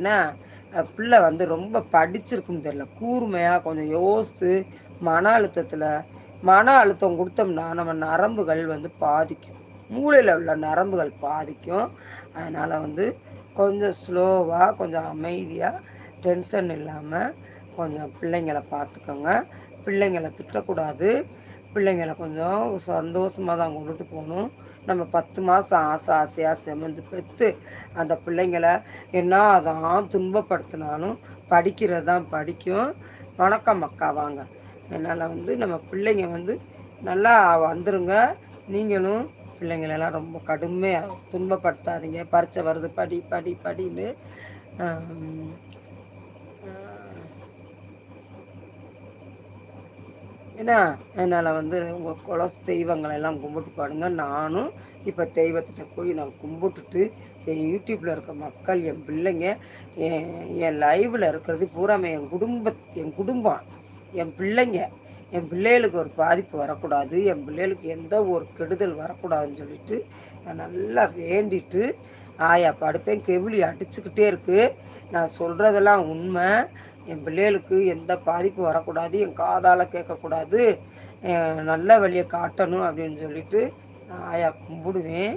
ஏன்னா பிள்ளை வந்து ரொம்ப படிச்சிருக்குன்னு தெரியல. கூர்மையாக கொஞ்சம் யோசித்து மன அழுத்தத்தில் மன அழுத்தம் கொடுத்தோம்னா நம்ம நரம்புகள் வந்து பாதிக்கும். மூளையில் உள்ள நரம்புகள் பாதிக்கும். அதனால் வந்து கொஞ்சம் ஸ்லோவாக கொஞ்சம் அமைதியாக டென்ஷன் இல்லாமல் கொஞ்சம் பிள்ளைங்களை பார்த்துக்கோங்க. பிள்ளைங்களை திட்டக்கூடாது. பிள்ளைங்களை கொஞ்சம் சந்தோஷமாக தான் கொண்டுட்டு போகணும். நம்ம பத்து மாதம் ஆசை ஆசையாக செமந்து பெற்று அந்த பிள்ளைங்களை என்ன தான் துன்பப்படுத்தினாலும் படிக்கிறது தான் படிக்கும். வணக்கம் அக்கா வாங்க. அதனால் வந்து நம்ம பிள்ளைங்க வந்து நல்லா வந்துருங்க. நீங்களும் பிள்ளைங்களெல்லாம் ரொம்ப கடுமையாக துன்பப்படுத்தாதீங்க. பரிச்சை வருது படி படி படின்னு. ஏன்னா என்னால் வந்து உங்கள் குலஸ் தெய்வங்களை எல்லாம் கும்பிட்டு பாடுங்க நானும் இப்போ தெய்வத்திட்ட போய் நான் கும்பிட்டுட்டு என் யூடியூப்பில் இருக்க மக்கள் என் பிள்ளைங்க என் என் லைவில் இருக்கிறது பூராமே என் குடும்ப என் குடும்பம் என் பிள்ளைங்க. என் பிள்ளைகளுக்கு ஒரு பாதிப்பு வரக்கூடாது. என் பிள்ளைகளுக்கு எந்த ஒரு கெடுதல் வரக்கூடாதுன்னு சொல்லிட்டு நான் நல்லா வேண்டிட்டு ஆயா படுப்பேன். கெவிலி அடிச்சுக்கிட்டே இருக்குது நான் சொல்கிறதெல்லாம் உண்மை. என் பிள்ளைகளுக்கு எந்த பாதிப்பும் வரக்கூடாது என் காதால் கேட்கக்கூடாது. நல்ல வழியை காட்டணும் அப்படின்னு சொல்லிட்டு நான் ஆயா கும்பிடுவேன்.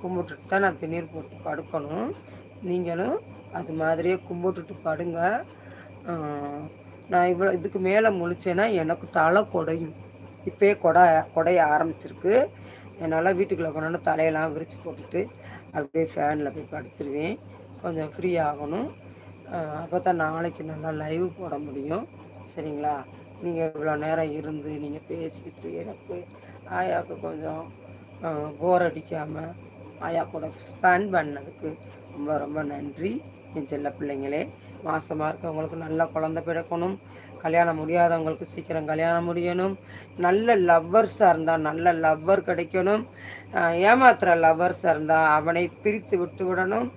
கும்பிட்டுட்டு தான் நான் திணீர் போட்டு படுக்கணும். நீங்களும் அது மாதிரியே கும்பிட்டுட்டு படுங்க. நான் இவ்வளோ இதுக்கு மேலே முழிச்சேன்னா எனக்கு தலை கொடையும். இப்போயே கொடை கொடைய ஆரம்பிச்சிருக்கு. என்னால் வீட்டுக்குள்ளே கொண்டாந்து தலையெல்லாம் விரித்து போட்டுட்டு அப்படியே ஃபேனில் போய் படுத்துருவேன். கொஞ்சம் ஃப்ரீ ஆகணும். அப்போ தான் நாளைக்கு நல்லா லைவ் போட முடியும். சரிங்களா? நீங்கள் இவ்வளோ நேரம் இருந்து நீங்கள் பேசிக்கிட்டு எனக்கு ஆயாவுக்கு கொஞ்சம் போர் அடிக்காமல் ஆயா கூட ஸ்பெண்ட் பண்ணதுக்கு ரொம்ப ரொம்ப நன்றி. என் செல்ல பிள்ளைங்களே மாதமாக இருக்கவங்களுக்கு நல்ல குழந்த பிறக்கணும். கல்யாணம் முடியாதவங்களுக்கு சீக்கிரம் கல்யாணம் முடியணும். நல்ல லவ்வர்ஸாக இருந்தால் நல்ல லவ்வர் கிடைக்கணும். ஏமாத்துகிற லவ்வர்ஸாக இருந்தால் அவனை பிரித்து விட்டு விடணும்.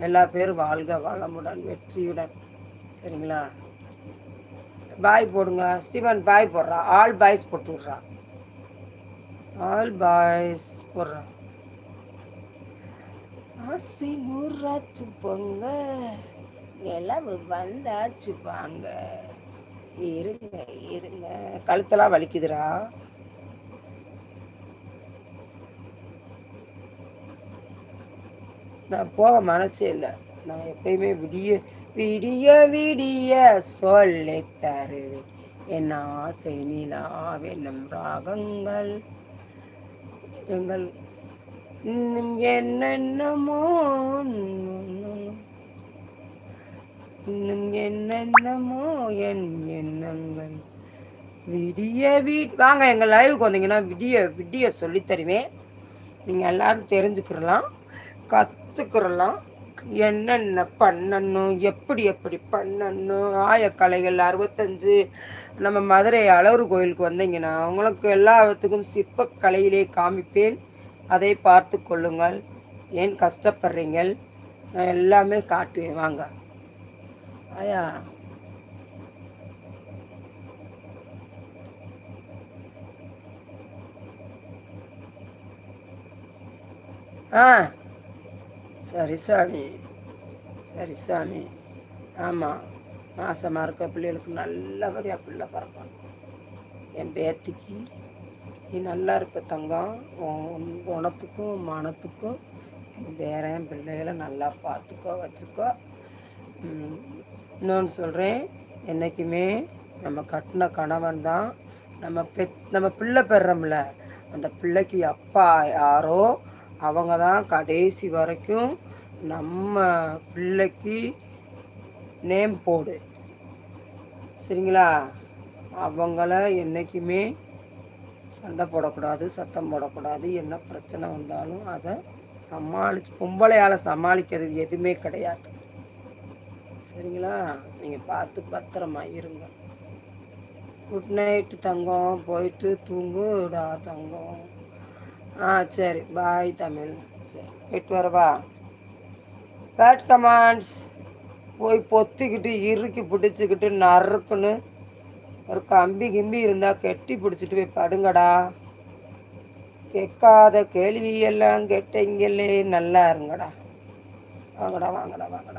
எல்லா பேரும் வாழ்க வளமுடன் வெற்றியுடன். சரிங்களா? பாய் போடுங்க. ஸ்டீவன் பாய் போடுறா. ஆல் பாய்ஸ் போட்டு விட்றான் ஆல் பாய்ஸ் போடுறா. ஆசி நூறாச்சு பொங்க. நிலவு வந்தாச்சு வாங்க. இருங்க இருங்க. கழுத்தெல்லாம் வலிக்குதுடா. நான் போக மனசே இல்லை. நான் எப்பயுமே விடிய விடிய விடிய சொல்லி தருவேன். என் ஆசை நம் ராகங்கள். எங்கள் இன்னும் என்னென்னமோ இன்னும் என்னென்னமோ என் எண்ணங்கள். விடிய வீட் வாங்க எங்கள் லைவுக்கு வந்தீங்கன்னா விடிய விடிய சொல்லித்தருவேன் நீங்கள் எல்லோரும் தெரிஞ்சுக்கிறலாம். கற்றுக்கிறலாம் என்னென்ன பண்ணணும் எப்படி எப்படி பண்ணணும். ஆயக்கலைகள் அறுபத்தஞ்சு. நம்ம மதுரை அளவு கோயிலுக்கு வந்தீங்கன்னா உங்களுக்கு எல்லாத்துக்கும் சிற்பக்கலையிலே காமிப்பேன். அதை பார்த்து கொள்ளுங்கள். ஏன் கஷ்டப்படுறீங்கள்? நான் எல்லாமே காட்டுவேன். வாங்க. ஐயா ஆ. சரி சாமி. சரி சாமி. ஆமாம் மாசமாக இருக்க பிள்ளைகளுக்கு நல்லபடியாக பிள்ளை பிறக்கணும் என் பேத்திக்கு நீ நல்லா இருப்ப தங்கம். குணத்துக்கும் மனத்துக்கும் வேற என் பிள்ளைகளை நல்லா பார்த்துக்கோ வச்சுக்கோ. இன்னொன்று சொல்கிறேன் என்றைக்குமே நம்ம கட்டின கணவன் தான் நம்ம பெ நம்ம பிள்ளை பெறோம்ல. அந்த பிள்ளைக்கு அப்பா யாரோ அவங்க தான் கடைசி வரைக்கும் நம்ம பிள்ளைக்கு நேம் போடு. சரிங்களா? அவங்கள என்றைக்குமே சண்டை போடக்கூடாது சத்தம் போடக்கூடாது. என்ன பிரச்சனை வந்தாலும் அதை சமாளிச்சு பொம்பளையால் சமாளிக்கிறது எதுவுமே கிடையாது. சரிங்களா? நீங்கள் பார்த்து பத்திரமா இருங்க. குட் நைட்டு தங்கம். போயிட்டு தூங்குடா தங்கம். ஆ சரி. பாய் தமிழ். சரி. போயிட்டு வரவா பேட் கமாண்ட்ஸ் போய் பொத்திக்கிட்டு இறுக்கி பிடிச்சிக்கிட்டு நறுக்குன்னு ஒரு கம்பி கிம்பி இருந்தால் கெட்டி பிடிச்சிட்டு போய் படுங்கடா. கேட்காத கேள்வியெல்லாம் கேட்டீங்களே நல்லா இருங்கடா. வாங்கடா வாங்கடா வாங்கடா.